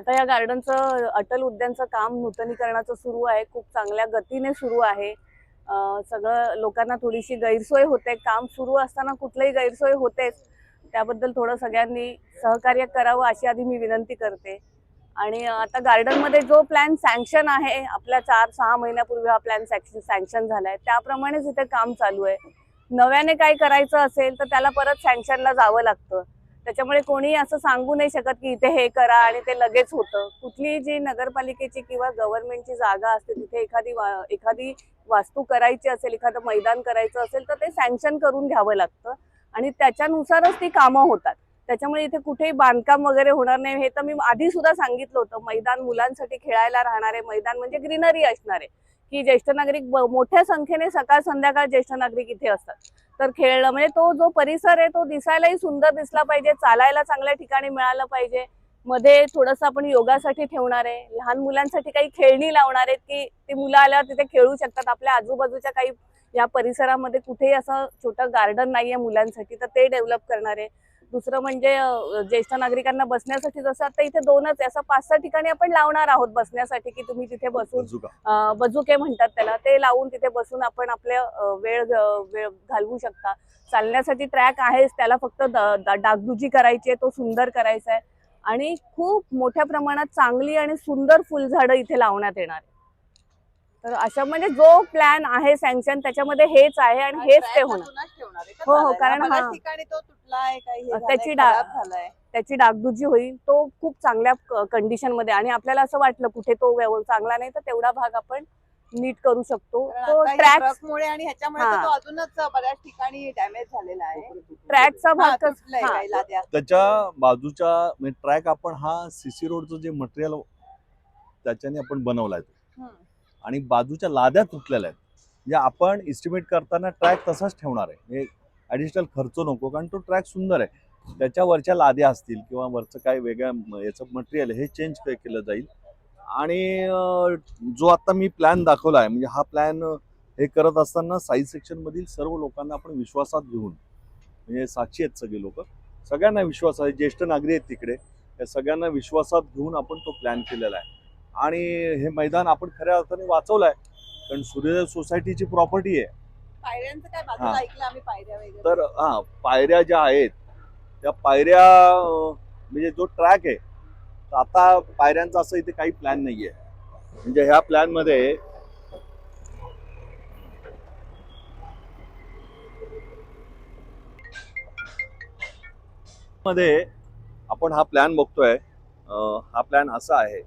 आता या गार्डनचं अटल उद्यानचं काम नूतनीकरणाचं सुरू आहे खूप चांगल्या गतीने सुरू आहे. सगळं लोकांना थोडीशी गैरसोय होते काम सुरू असताना कुठलंही गैरसोय होतेच. त्याबद्दल थोडं सगळ्यांनी सहकार्य करावं अशी आधी मी विनंती करते. आणि आता गार्डनमध्ये जो प्लॅन सँक्शन आहे आपल्या चार सहा महिन्यापूर्वी हा प्लॅन सँक्शन झाला आहे त्याप्रमाणेच इथे काम चालू आहे. नव्याने काय करायचं असेल तर त्याला परत सँक्शनला जावं लागतं. त्याच्यामुळे कोणी असं सांगू नाही शकत की इथे हे करा आणि ते लगेच होतं. कुठली जी नगरपालिकेची किंवा गव्हर्नमेंटची जागा असते तिथे एखादी वा- एखादी वास्तू करायची असेल एखादं मैदान करायचं असेल तर ते सँक्शन करून घ्यावं लागतं. आणि त्याच्यानुसारच ती कामं होतात. त्याच्यामुळे इथे कुठेही बांधकाम वगैरे होणार नाही. हे तर मी आधी सुद्धा सांगितलं होतं. मैदान मुलांसाठी खेळायला राहणारे मैदान म्हणजे ग्रीनरी असणारे. की ज्येष्ठ नागरिक मोठ्या संख्येने सकाळ संध्याकाळ ज्येष्ठ नागरिक इथे असतात. तर खेळणं म्हणजे तो जो परिसर आहे तो दिसायलाही सुंदर दिसला पाहिजे चालायला चांगल्या ठिकाणी मिळालं पाहिजे. मध्ये थोडंसं आपण योगासाठी ठेवणार आहे. लहान मुलांसाठी काही खेळणी लावणार आहेत की ती मुलं आल्यावर तिथे खेळू शकतात. आपल्या आजूबाजूच्या काही या परिसरामध्ये कुठेही असं छोटं गार्डन नाहीये मुलांसाठी तर ते डेव्हलप करणार आहे. दुसरं म्हणजे ज्येष्ठ नागरिकांना बसण्यासाठी जसं आता इथे दोनच आहे असं पाच सहा ठिकाणी आपण लावणार आहोत बसण्यासाठी की तुम्ही तिथे बसून बजुका. म्हणतात त्याला ते लावून तिथे बसून आपण आपले अं, वेळ वेळ घालवू शकता चालण्यासाठी ट्रॅक आहेच त्याला फक्त डागडुजी करायची आहे तो सुंदर करायचा आहे आणि खूप मोठ्या प्रमाणात चांगली आणि सुंदर फुलझाडं इथे लावण्यात येणार. तर अशा म्हणजे जो प्लॅन आहे सँक्शन त्याच्यामध्ये हेच आहे आणि हेच ते होणार. हो, हो, कारण हा- ठिकाणी तो तुटलाय काही त्याची झालंय, डा- खराब झालाय. त्याची डागडुजी होईल तो खूप चांगल्या कंडिशनमध्ये आणि आपल्याला असं वाटलं कुठे तो चांगला नाही तर तेवढा भाग आपण नीट करू शकतो. तो हे ट्रॅक ट्रकमुळे आणि ह्याच्यामुळे अजूनच बऱ्याच ठिकाणी डॅमेज झालेला आहे. ट्रॅकचा भाग त्याच्या बाजूच्या म्हणजे ट्रॅक आपण हा सीसी रोडचं जे मटेरियल त्याच्याने आपण बनवलाय. आणि बाजूच्या लाद्या तुटलेल्या आहेत. म्हणजे आपण इस्टिमेट करताना ट्रॅक तसाच ठेवणार आहे. म्हणजे ॲडिशनल खर्च नको कारण तो ट्रॅक सुंदर आहे. त्याच्यावरच्या लाद्या असतील किंवा वरचं काय वेगळ्या याचं मटेरियल हे चेंज केलं जाईल? आणि जो आता मी प्लॅन दाखवला आहे म्हणजे हा प्लॅन हे करत असताना साईज सेक्शनमधील सर्व लोकांना आपण विश्वासात घेऊन म्हणजे साक्षी आहेत सगळे लोक सगळ्यांना विश्वास आहे ज्येष्ठ नागरिक आहेत तिकडे त्या सगळ्यांना विश्वासात घेऊन आपण तो प्लॅन केलेला आहे. आणि हे मैदान आपण खऱ्या अर्थाने वाचवलं आहे कारण सूर्योदय सोसायटीची प्रॉपर्टी आहे. पायऱ्यांचं काय बाजूला हा. ऐकलं आम्ही पायऱ्या वगैरे? तर हा पायऱ्या ज्या आहेत त्या पायऱ्या अं, म्हणजे जो ट्रॅक आहे तर आता पायऱ्यांचा असं इथे काही प्लॅन नाही आहे म्हणजे ह्या प्लॅनमध्ये मध्ये आपण हा प्लॅन बघतोय. अं, हा प्लॅन असा आहे.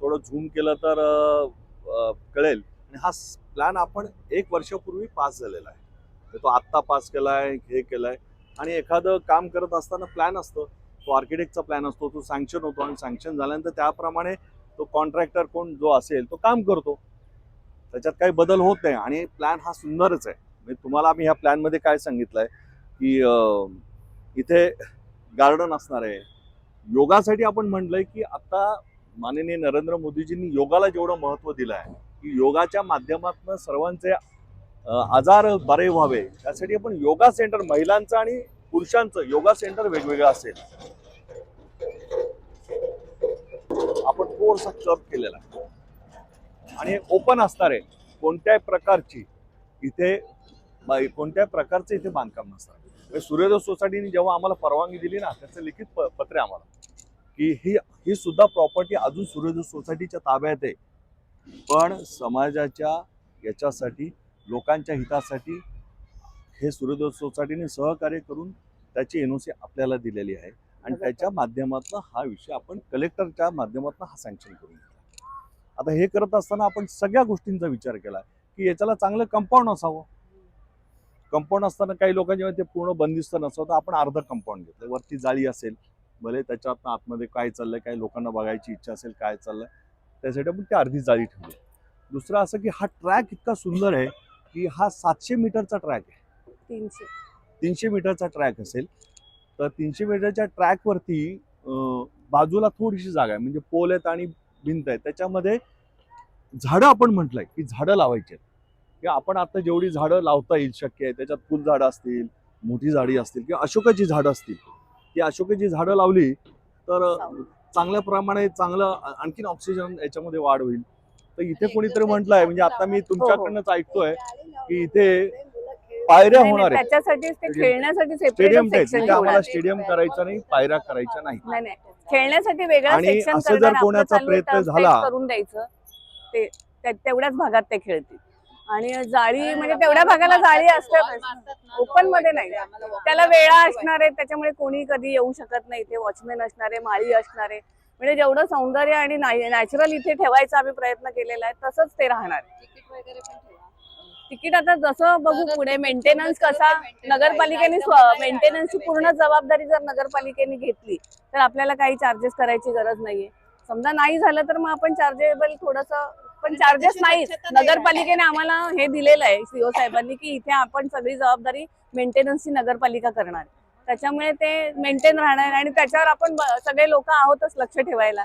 थोडं झूम केलं तर कळेल. आणि हा प्लॅन आपण एक वर्षापूर्वी पास झालेला आहे. म्हणजे तो आत्ता पास केला आहे हे केलाय. आणि एखादं काम करत असताना प्लॅन असतं. तो आर्किटेक्टचा प्लॅन असतो तो सँक्शन होतो आणि सँक्शन झाल्यानंतर त्याप्रमाणे तो कॉन्ट्रॅक्टर कोण जो असेल तो काम करतो. त्याच्यात काही बदल होत नाही आणि प्लॅन हा सुंदरच आहे. म्हणजे तुम्हाला आम्ही ह्या प्लॅनमध्ये काय सांगितलं आहे की इथे गार्डन असणार आहे. योगासाठी आपण म्हटलंय की आता माननीय नरेंद्र मोदीजींनी योगाला जेवढं महत्त्व दिलं आहे की योगाच्या माध्यमातून सर्वांचे आजार बरे व्हावे त्यासाठी आपण योगा सेंटर महिलांचं आणि पुरुषांचं योगा सेंटर वेगवेगळं असेल. आपण कोर्स क्लब केलेला आणि ओपन असणार आहे कोणत्याही प्रकारची इथे कोणत्याही प्रकारचं इथे बांधकाम नसणार म्हणजे सूर्योदय सोसायटीने जेव्हा आम्हाला परवानगी दिली ना त्याचं लिखित प- पत्र आहे आम्हाला. की ही ही सुद्धा प्रॉपर्टी अजून सूर्योदय सोसायटीच्या ताब्यात आहे. पण समाजाच्या याच्यासाठी लोकांच्या हितासाठी हे सूर्योदय सोसायटीने सहकार्य करून त्याची एनओसी आपल्याला दिलेली आहे. आणि त्याच्या माध्यमातून हा विषय आपण कलेक्टरच्या माध्यमातून हा सँक्शन करून घेतला. आता हे करत असताना आपण सगळ्या गोष्टींचा विचार केला की याच्याला चांगलं कंपाऊंड असावं. कंपाऊंड असताना काही लोकांच्या ते पूर्ण बंदिस्त नसावं तर आपण अर्ध कंपाऊंड घेतलं. वरती जाळी असेल भले त्याच्यात आतमध्ये काय चाललंय काही लोकांना बघायची इच्छा असेल काय चाललंय त्यासाठी आपण ती अर्धी जाळी ठेवली दुसरं असं की हा ट्रॅक इतका सुंदर आहे की हा सातशे मीटरचा ट्रॅक आहे. तीनशे. तीनशे मीटरचा ट्रॅक असेल तर तीनशे मीटरच्या ट्रॅकवरती बाजूला थोडीशी जागा आहे. म्हणजे पोल आहेत आणि भिंत आहे त्याच्यामध्ये झाडं आपण म्हटलंय की झाडं लावायची आहेत. की आपण आता जेवढी झाडं लावता येईल शक्य आहे त्याच्यात फुलझाडं असतील मोठी झाडी असतील किंवा अशोकाची झाडं असतील ती अशोकाची झाडं लावली तर चांगल्या प्रमाणे चांगलं आणखीन ऑक्सिजन याच्यामध्ये वाढ होईल. तर इथे कोणीतरी म्हटलं आहे म्हणजे आता मी तुमच्याकडनंच ऐकतोय की इथे पायऱ्या होणार आहेत. स्टेडियम सेक्शन आम्हाला स्टेडियम करायचं नाही पायऱ्या करायच्या नाही नाही नाही. खेळण्यासाठी वेगळं आणि असं जर कोणाचा प्रयत्न झाला- करून द्यायचं. ते त्या- तेवढ्याच भागात ते खेळतील. आणि जाळी म्हणजे तेवढ्या भागाला जाळी असते ओपनमध्ये नाही. त्याला वेळा असणार आहे त्याच्यामुळे कोणी कधी येऊ शकत नाही. इथे वॉचमॅन असणार माळी असणार म्हणजे जेवढं सौंदर्य आणि नॅचरल इथे ठेवायचा आम्ही प्रयत्न केलेला आहे तसंच ते राहणार तिकीट आता जसं बघू पुढे मेंटेनन्स कसा नगरपालिकेने मेंटेनन्सची पूर्ण जबाबदारी जर नगरपालिकेने घेतली तर आपल्याला काही चार्जेस करायची गरज नाहीये. समजा नाही झालं तर मग आपण चार्जेबल थोडस पण चार्जेस नाहीत. नगरपालिकेने आम्हाला हे दिलेलं आहे सीओ साहेबांनी की इथे आपण सगळी जबाबदारी मेंटेनन्सची नगरपालिका करणार. त्याच्यामुळे ते मेंटेन राहणार आणि त्याच्यावर आपण सगळे लोक आहोतच लक्ष ठेवायला.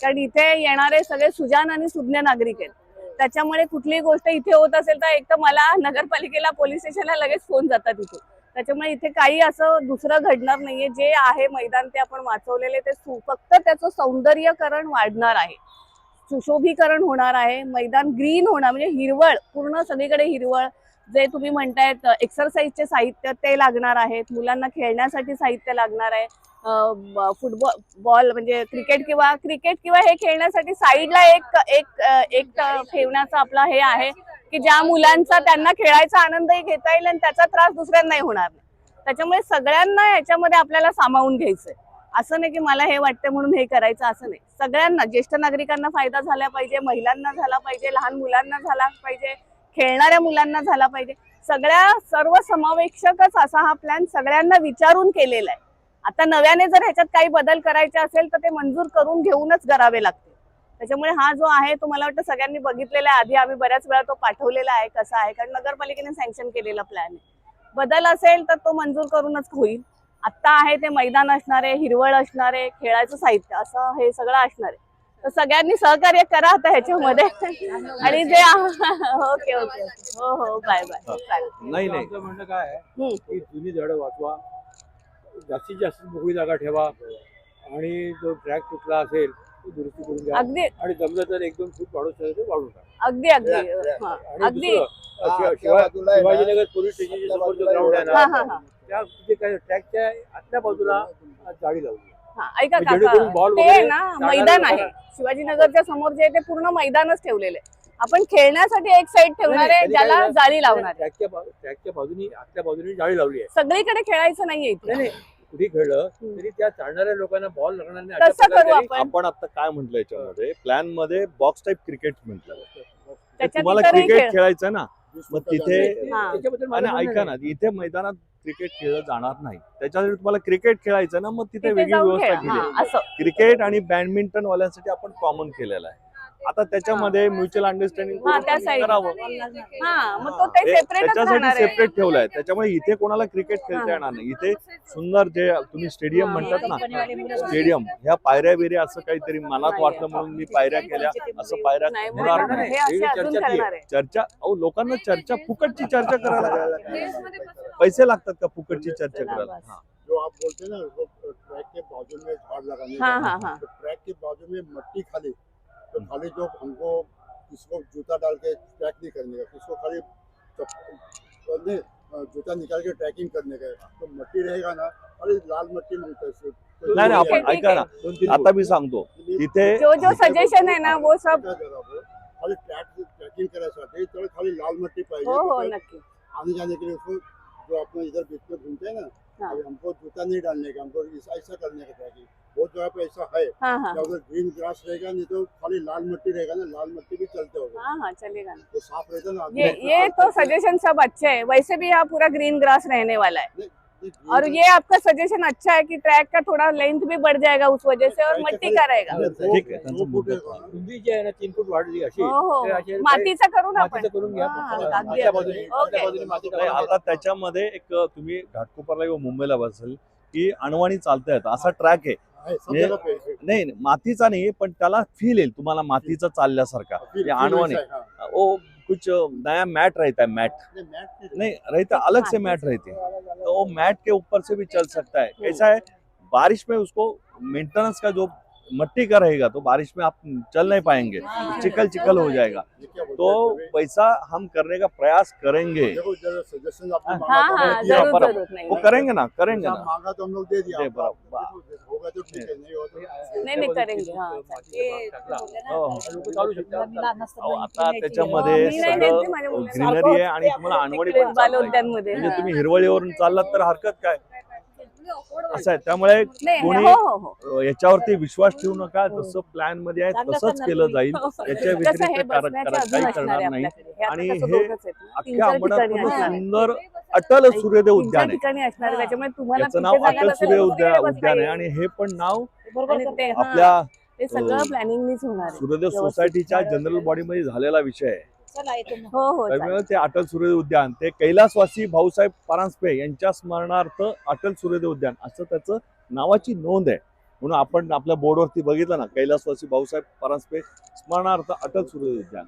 कारण इथे येणारे सगळे सुजान आणि सुज्ञ नागरिक आहेत. त्याच्यामुळे कुठलीही गोष्ट इथे होत असेल तर एक तर मला नगरपालिकेला पोलीस स्टेशनला लगेच फोन जातात इथे. त्याच्यामुळे इथे काही असं दुसरं घडणार नाहीये. जे आहे मैदान ते आपण वाचवलेले ते फक्त त्याचं सौंदर्यकरण वाढणार आहे. सुशोभीकरण होणार आहे मैदान ग्रीन होणार म्हणजे हिरवळ पूर्ण सगळीकडे हिरवळ. जे तुम्ही म्हणतायत एक्सरसाइजचे साहित्य ते लागणार आहेत मुलांना खेळण्यासाठी साहित्य लागणार आहे. फुटबॉल बॉल म्हणजे क्रिकेट किंवा क्रिकेट किंवा हे खेळण्यासाठी साईडला एक एक एक ठेवण्याचा आपला हे आहे की ज्या मुलांचा त्यांना खेळायचा आनंदही घेता येईल आणि त्याचा त्रास दुसऱ्यांनाही होणार नाही. त्याच्यामुळे सगळ्यांना याच्यामध्ये आपल्याला सामावून घ्यायचंय. असं नाही की मला हे वाटतं म्हणून हे करायचं असं नाही. सगळ्यांना ज्येष्ठ नागरिकांना फायदा झाला पाहिजे महिलांना झाला पाहिजे लहान मुलांना झाला पाहिजे खेळणाऱ्या मुलांना झाला पाहिजे. सगळ्या सर्व समावेशकच असा हा प्लॅन सगळ्यांना विचारून केलेला आहे. आता नव्याने जर ह्याच्यात काही बदल करायचे असेल तर ते मंजूर करून घेऊनच करावे लागते त्याच्यामुळे हा जो आहे तो मला वाटतं सगळ्यांनी बघितलेला आहे आधी आम्ही बऱ्याच वेळा तो पाठवलेला आहे कसा आहे कारण नगरपालिकेने सँक्शन केलेला प्लॅन आहे. बदल असेल तर तो मंजूर करूनच होईल. आत्ता आहे ते मैदान असणार आहे हिरवळ असणार आहे खेळायचं साहित्य असं हे सगळं असणार आहे. तर सगळ्यांनी सहकार्य करा आता ह्याच्यामध्ये. आणि जे ओके ओके हो हो बाय बाय. चालेल. नाही नाही. म्हणणं काय आहे. की जुनी झाडं वाचवा जास्तीत जास्त मोकळी जागा ठेवा आणि जो ट्रॅक तुटला असेल तो दुरुस्ती करून घ्या. अगदी. आणि जमलं तर एक दोन फूट वाढू शकतो टाका. अगदी अगदी. हा, आणि अगदी. दुसरं, शिवा- शिवाय शिवाजीनगर पोलीस स्टेशनच्या समोर जो ग्राउंड आहे हा ना हा हा त्या तिथे काय ट्रॅकच्या आतल्या बाजूला जाळी लावली. हा ऐका म्हणजे जेणेकरून काका ball ते वगैरे ना मैदान आहे. शिवाजीनगरच्या समोर जे आहे ते पूर्ण मैदानच ठेवलेलं. आहे आपण खेळण्यासाठी एक साईड ठेवणार आहे नाही, ज्याला जाळी लावणार आहे. ट्रॅकच्या बा- ट्रॅकच्या बाजूनी आतल्या बाजूनी जाळी लावली आहे. सगळीकडे खेळायचं नाहीये इथे. नाही नाही. कुठे खेळलं हम्म. तरी त्या चालणाऱ्या लोकांना बॉल लागणार नाही अशा तसं करू प्रकारे आपण. आपण आता काय म्हटलं याच्यामध्ये? प्लॅनमध्ये बॉक्स टाईप क्रिकेट म्हटलं. त्याच्यात तुम्हाला इतरही क्रिकेट खेळ. खेळायचं ना? मग तिथे हा. त्याच्याबद्दल आणि म्हणणं ऐका नाही. ना इथे मैदानात क्रिकेट खेळलं जाणार नाही. त्याच्यासाठी तुम्हाला क्रिकेट खेळायचं ना मग तिथे तिथे वेगळी जाऊन व्यवस्था केली. हा असं. क्रिकेट आणि बॅडमिंटन वाल्यांसाठी आपण कॉमन केलेलं आहे. आता त्याच्यामध्ये म्युच्युअल अंडरस्टँडिंग हा करावं. हा मग तो ते हे सेपरेटच त्याच्यासाठी सेपरेट ठेवलंय. त्याच्यामुळे इथे कोणाला क्रिकेट खेळता हा. येणार नाही. इथे सुंदर जे तुम्ही स्टेडियम. म्हणतात ना स्टेडियम ह्या पायऱ्या बिऱ्या असं काहीतरी मनात वाटलं म्हणून मी पायऱ्या केल्या असं पायऱ्या नाही होणार नाही चर्चा ती करणार आहे. चर्चा अहो लोकांना चर्चा फुकटची चर्चा करायला पैसे लागतात का फुकटची चर्चा करायला. हा. जो आप बोलते हैं ना ट्रैक के बाजू में झाड़ लगाने हाँ, हाँ, हाँ। ट्रैक के बाजू में मट्टी खाली. तो खाली जो हमको किसको जूता डाल के ट्रैक नहीं करने का किसको खाली जूता निकाल के ट्रैकिंग करने का तो मट्टी रहेगा ना खाली लाल मट्टी मिलता है सिर्फ़। तो नाही नाही आपण ऐका ना आता मी सांगतो तिथे जो जो सजेशन आहे ना वो सब खाली ट्रैक ट्रैकिंग करायसाठी तर खाली लाल मट्टी पाहिजे हो तो हो नक्की आने जाने के लिए उसको जो अपने इधर बीच में घूमते हैं ना हाँ। हमको जूता नहीं डालने का हमको ऐसा करने का ट्रैकिंग बहुत जगह पे ऐसा है हा हा। या उधर ग्रीन ग्रास रहेगा नहीं तो खाली लाल मिट्टी रहेगा ना लाल मिट्टी भी चलते होगा। हाँ हाँ चलेगा ना। तो साफ रहता ना ये ये तो सजेशन सब अच्छे है। वैसे भी यहाँ पूरा ग्रीन ग्रास रहने वाला है। और ये आपका सजेशन अच्छा है कि ट्रैक का थोड़ा लेंथ भी बढ़ जाएगा उस वजह से और मट्टी का रहेगा। ठीक आहे, तीन फूट वाढली अशी। मातीचा करू ना आपण। मातीचं करून घ्या हा. आता त्याच्यामध्ये एक तुम्ही घाटकोपरला किंवा मुंबईला बसाल की अणवाणी चालता येतं असा ट्रॅक आहे. है, है। नाही मातीचा नाही पण त्याला फील येईल तुम्हाला मातीचा चालल्यासारखा. है, हाँ। ओ कुछ नया मैट रहता है मैट नहीं, रहता. अलग से मैट रहती. है तो वो मैट के ऊपर से भी चल सकता है. कैसा है बारिश में उसको मेंटेनेंस का जो मट्टी का रहेगा? तो बारिश में आप चल नहीं पाएंगे। चिकल चिकल हो जाएगा। तो पैसा हम करने का प्रयास करेंगे। हाँ, हाँ हाँ वो करेंगे ना करेंगे ना। मांगा तो हम लोग दे दिया। होगा तो ठीक है नहीं होगा तो नाही, नाही, करेंगे, आता त्याच्यामध्ये सगळं. ग्रीनरी आहे आणि तुम्हाला पण. उद्यानमध्ये म्हणजे हा. तुम्ही हिरवळीवरून चाललात तर हरकत काय? असं आहे. त्यामुळे नाही कोणी हो हो हो. अ, याच्यावरती विश्वास ठेवू नका. जसं प्लॅनमध्ये आहे तसंच केलं जाईल. हो, हो. याच्या हे व्यतिरिक्त बसण्याचे अजून काही असणार करणार आहे नाही. आपल्याकडे. हे आता आणि कसं हे दोघंच आहेत. ना. तीन अख्ख्या चार अंबरनाथ ठिकाणी मध्ये असणार. आहे. सुंदर अटल सूर्योदय तीन उद्यान आहे. ठिकाणी असणार आहे. त्याच्यामुळे तुम्हाला याचं तिथे नाव अटल सूर्य उद्या उद्यान आहे. आणि हे पण नाव आणि ते- हा, आपल्या ते सगळं अ, प्लॅनिंगनीच होणार आहे. सूर्योदय व्यवस्थित. सोसायटीच्या जनरल बॉडीमध्ये झालेला विषय आहे. हो हो. त्यामुळे ते अटल सूर्योदय उद्यान ते कैलासवासी भाऊसाहेब परांजपे यांच्या स्मरणार्थ अटल सूर्योदय उद्यान असं त्याचं नावाची नोंद आहे. म्हणून आपण आपल्या बोर्डवरती बघितलं ना कैलासवासी भाऊसाहेब परांजपे स्मरणार्थ अटल सूर्योदय उद्यान.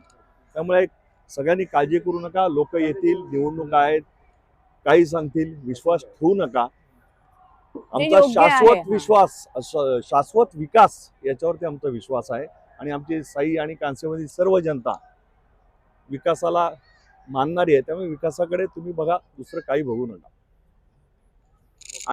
त्यामुळे सगळ्यांनी काळजी करू नका लोक येतील निवडणुका आहेत काही सांगतील विश्वास ठेवू नका. आमचा शाश्वत हा. विश्वास शाश्वत विकास याच्यावरती आमचा विश्वास आहे. आणि आमची साई आणि कांसेमधील सर्व जनता विकासाला मानणारी आहे त्यामुळे विकासाकडे तुम्ही बघा दुसरं काही बघू नका.